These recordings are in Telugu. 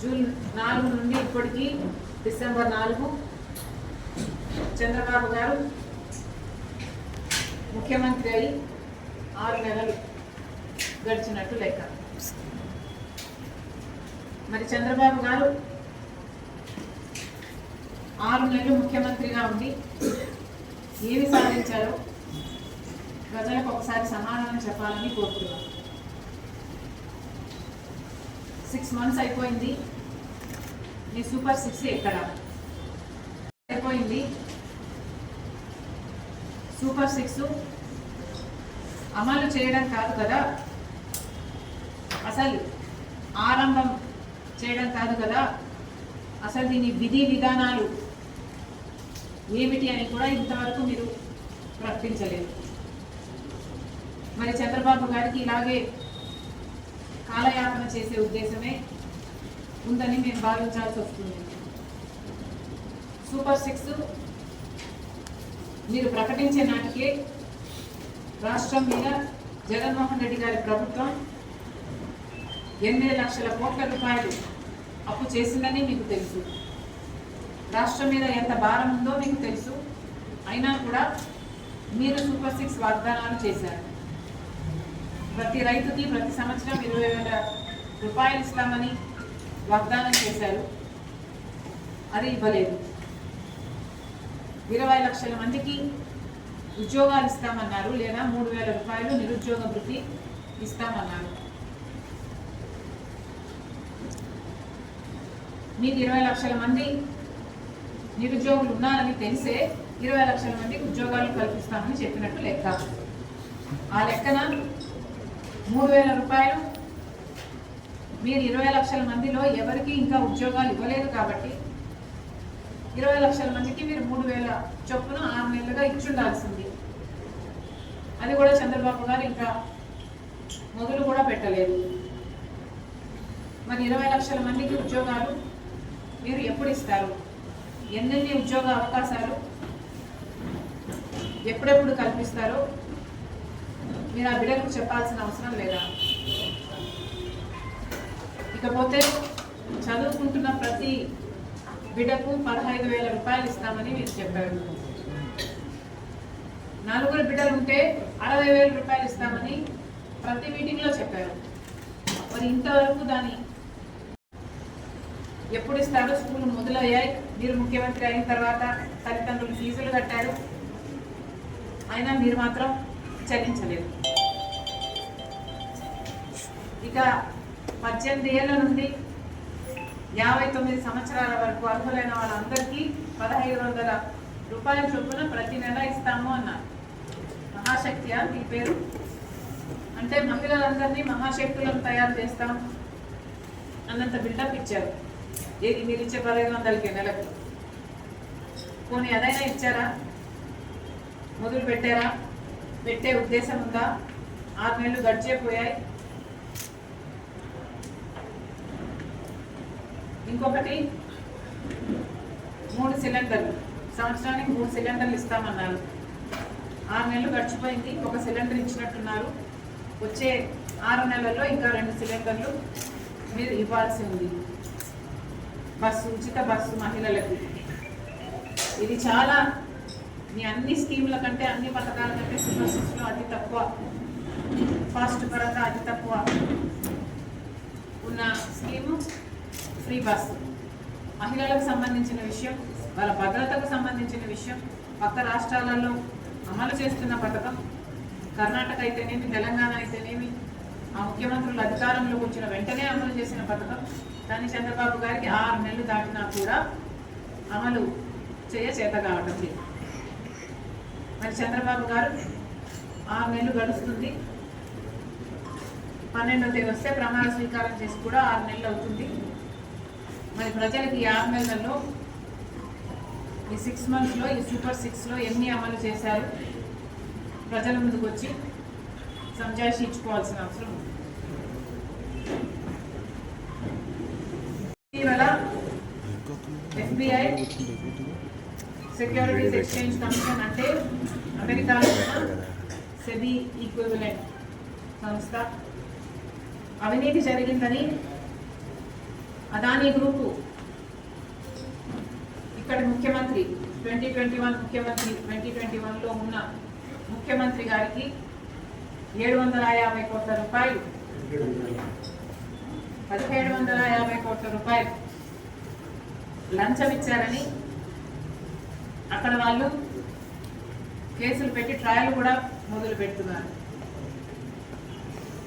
జూన్ నాలుగు నుండి ఇప్పటికి డిసెంబర్ నాలుగు. చంద్రబాబు గారు ముఖ్యమంత్రి అయి ఆరు నెలలు గడిచినట్టు లెక్క. మరి చంద్రబాబు గారు ఆరు నెలలు ముఖ్యమంత్రిగా ఉండి ఏమి సాధించారో ప్రజలకు ఒకసారి సమాధానం చెప్పాలని కోరుతున్నాను. సిక్స్ మంత్స్ అయిపోయింది. ఈ సూపర్ సిక్స్ ఎక్కడ అయిపోయింది. సూపర్ సిక్స్ అమలు చేయడం కాదు కదా? అసలు ఆరంభం చేయడం కాదు కదా? అసలు దీని విధి విధానాలు ఏమిటి అని కూడా ఇంతవరకు మీరు ప్రకటించలేదు. మరి చంద్రబాబు గారికి ఇలాగే కాలయాపన చేసే ఉద్దేశమే ఉందని మేము భావించాల్సి వస్తుంది సూపర్ సిక్స్ మీరు ప్రకటించే నాటికే రాష్ట్రం మీద జగన్మోహన్ రెడ్డి గారి ప్రభుత్వం ఎనిమిది లక్షల కోట్ల రూపాయలు అప్పు చేసిందని మీకు తెలుసు. రాష్ట్రం మీద ఎంత భారం ఉందో మీకు తెలుసు. అయినా కూడా మీరు సూపర్ సిక్స్ వాగ్దానాలు చేశారు. ప్రతి రైతుకి ప్రతి సంవత్సరం ఇరవై వేల రూపాయలు ఇస్తామని వాగ్దానం చేశారు. అది ఇవ్వలేదు. ఇరవై లక్షల మందికి ఉద్యోగాలు ఇస్తామన్నారు లేదా మూడు వేల రూపాయలు నిరుద్యోగ వృత్తి ఇస్తామన్నారు. మీకు ఇరవై లక్షల మంది నిరుద్యోగులు ఉన్నారని తెలిసే ఇరవై లక్షల మందికి ఉద్యోగాలు కల్పిస్తామని చెప్పినట్టు లెక్క. ఆ లెక్కన మూడు వేల రూపాయలు మీరు ఇరవై లక్షల మందిలో ఎవరికి ఇంకా ఉద్యోగాలు ఇవ్వలేదు కాబట్టి ఇరవై లక్షల మందికి మీరు మూడు వేల చొప్పున ఆరు నెలలుగా ఇచ్చుండాల్సింది. అది కూడా చంద్రబాబు గారు ఇంకా మొదలు కూడా పెట్టలేదు. మరి ఇరవై లక్షల మందికి ఉద్యోగాలు మీరు ఎప్పుడు ఇస్తారు? ఎన్నెన్ని ఉద్యోగ అవకాశాలు ఎప్పుడెప్పుడు కల్పిస్తారో మీరు ఆ బిడ్డలకు చెప్పాల్సిన అవసరం లేదా? ఇకపోతే చదువుకుంటున్న ప్రతి బిడ్డకు పదహైదు వేల రూపాయలు ఇస్తామని మీరు చెప్పారు. నలుగురు బిడ్డలు ఉంటే అరవై వేల రూపాయలు ఇస్తామని ప్రతి మీటింగ్లో చెప్పారు. మరి ఇంతవరకు దాని ఎప్పుడు ఇస్తారో స్కూల్ మొదలయ్యాయి. మీరు ముఖ్యమంత్రి అయిన తర్వాత తల్లిదండ్రులు ఫీజులు కట్టారు. అయినా మీరు మాత్రం చెల్లించలేదు. ఇక పద్దెనిమిది ఏళ్ళ నుండి యాభై తొమ్మిది సంవత్సరాల వరకు అర్హులైన వాళ్ళందరికీ పదహైదు వందల రూపాయల చొప్పున ప్రతి నెల ఇస్తాము అన్నారు. మహాశక్తి మీ పేరు? అంటే మహిళలందరినీ మహాశక్తులను తయారు చేస్తాం అన్నంత బిల్డప్ ఇచ్చారు. ఏది మీరు ఇచ్చే పదహైదు వందలకి నెలకు? పోనీ అదైనా ఇచ్చారా? మొదలు పెట్టారా? పెట్టే ఉద్దేశం ఉందా? ఆరు నెలలు గడిచేపోయాయి ఇంకొకటి మూడు సిలిండర్లు. సంవత్సరానికి మూడు సిలిండర్లు ఇస్తామన్నారు. ఆరు నెలలు గడిచిపోయింది ఒక సిలిండర్ ఇచ్చినట్టున్నారు. వచ్చే ఆరు నెలల్లో ఇంకా రెండు సిలిండర్లు మీరు ఇవ్వాల్సి ఉంది బస్సు ఉచిత బస్సు మహిళలకు. ఇది చాలా మీ అన్ని స్కీముల కంటే అన్ని పథకాల కంటే సూపర్ సిక్స్లో అతి తక్కువ. ఫాస్ట్ పరంగా అతి తక్కువ ఉన్న స్కీము. ఫ్రీ బస్ మహిళలకు సంబంధించిన విషయం వాళ్ళ భద్రతకు సంబంధించిన విషయం పక్క రాష్ట్రాలలో అమలు చేస్తున్న పథకం కర్ణాటక అయితేనేమి తెలంగాణ అయితేనేమి ఆ ముఖ్యమంత్రులు అధికారంలోకి వచ్చిన వెంటనే అమలు చేసిన పథకం కానీ చంద్రబాబు గారికి ఆరు నెలలు దాటినా కూడా అమలు చేయ చేత కావటం లేదు. మరి చంద్రబాబు గారు ఆరు నెలలు గడుస్తుంది. పన్నెండో తేదీ వస్తే ప్రమాణ స్వీకారం చేసి కూడా ఆరు నెలలు అవుతుంది. మరి ప్రజలకి ఈ ఆరు నెలల్లో ఈ సిక్స్ మంత్స్లో ఈ సూపర్ సిక్స్లో ఎన్ని అమలు చేశారు? ప్రజల ముందుకు వచ్చి సంజాయిషి ఇచ్చుకోవాల్సిన అవసరం ఉంది. ఇటీవల ఎఫ్బిఐ సెక్యూరిటీస్ ఎక్స్చేంజ్ కమిషన్ అంటే అమెరికాలో సెబీ ఈక్వివలెంట్ సంస్థ. అవినీతి జరిగిందని అదానీ గ్రూపు. ఇక్కడ ముఖ్యమంత్రి ట్వంటీ ట్వంటీ వన్ ముఖ్యమంత్రి ట్వంటీ ట్వంటీ వన్లో ఉన్న ముఖ్యమంత్రి గారికి ఏడు వందల యాభై కోట్ల రూపాయలు. పదిహేడు వందల యాభై కోట్ల రూపాయలు లంచం ఇచ్చారని అక్కడ వాళ్ళు కేసులు పెట్టి ట్రయల్ కూడా మొదలు పెడుతున్నారు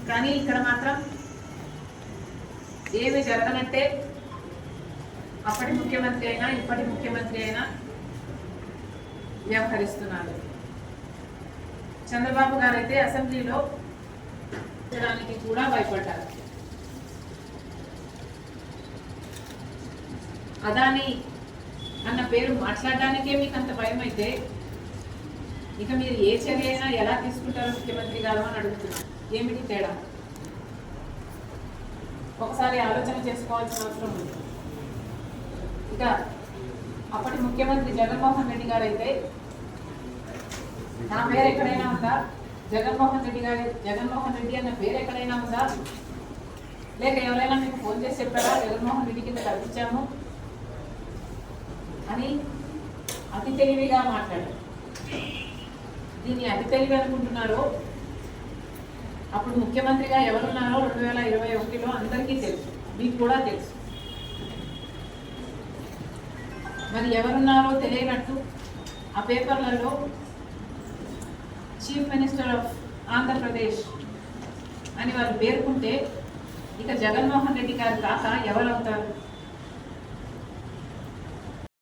కానీ ఇక్కడ మాత్రం ఏమి జరగనంటే అప్పటి ముఖ్యమంత్రి అయినా ఇప్పటి ముఖ్యమంత్రి అయినా వ్యవహరిస్తున్నారు. చంద్రబాబు గారు అయితే అసెంబ్లీలో కూడా భయపడ్డారు. అదాని అన్న పేరు మాట్లాడడానికే మీకు అంత భయం అయితే ఇక మీరు ఏ చర్య అయినా ఎలా తీసుకుంటారో ముఖ్యమంత్రి గారు అని అడుగుతున్నాను ఏమిటి తేడా? ఒకసారి ఆలోచన చేసుకోవాల్సిన అవసరం ఉంది. ఇక అప్పటి ముఖ్యమంత్రి జగన్మోహన్ రెడ్డి గారు అయితే నా పేరు ఎక్కడైనా ఉందా? జగన్మోహన్ రెడ్డి గారి జగన్మోహన్ రెడ్డి అన్న పేరు ఎక్కడైనా ఉందా? లేక ఎవరైనా మీకు ఫోన్ చేసి చెప్పారా? జగన్మోహన్ రెడ్డి కింద కల్పించాము అని అతి తెలివిగా మాట్లాడారు. దీన్ని అతి తెలివి అనుకుంటున్నారో అప్పుడు ముఖ్యమంత్రిగా ఎవరున్నారో రెండు వేల ఇరవై ఒకటిలో అందరికీ తెలుసు. మీకు కూడా తెలుసు. మరి ఎవరున్నారో తెలియనట్టు ఆ పేపర్లలో చీఫ్ మినిస్టర్ ఆఫ్ ఆంధ్రప్రదేశ్ అని వారు పేర్కొంటే ఇక జగన్మోహన్ రెడ్డి గారు కాక ఎవరవుతారు?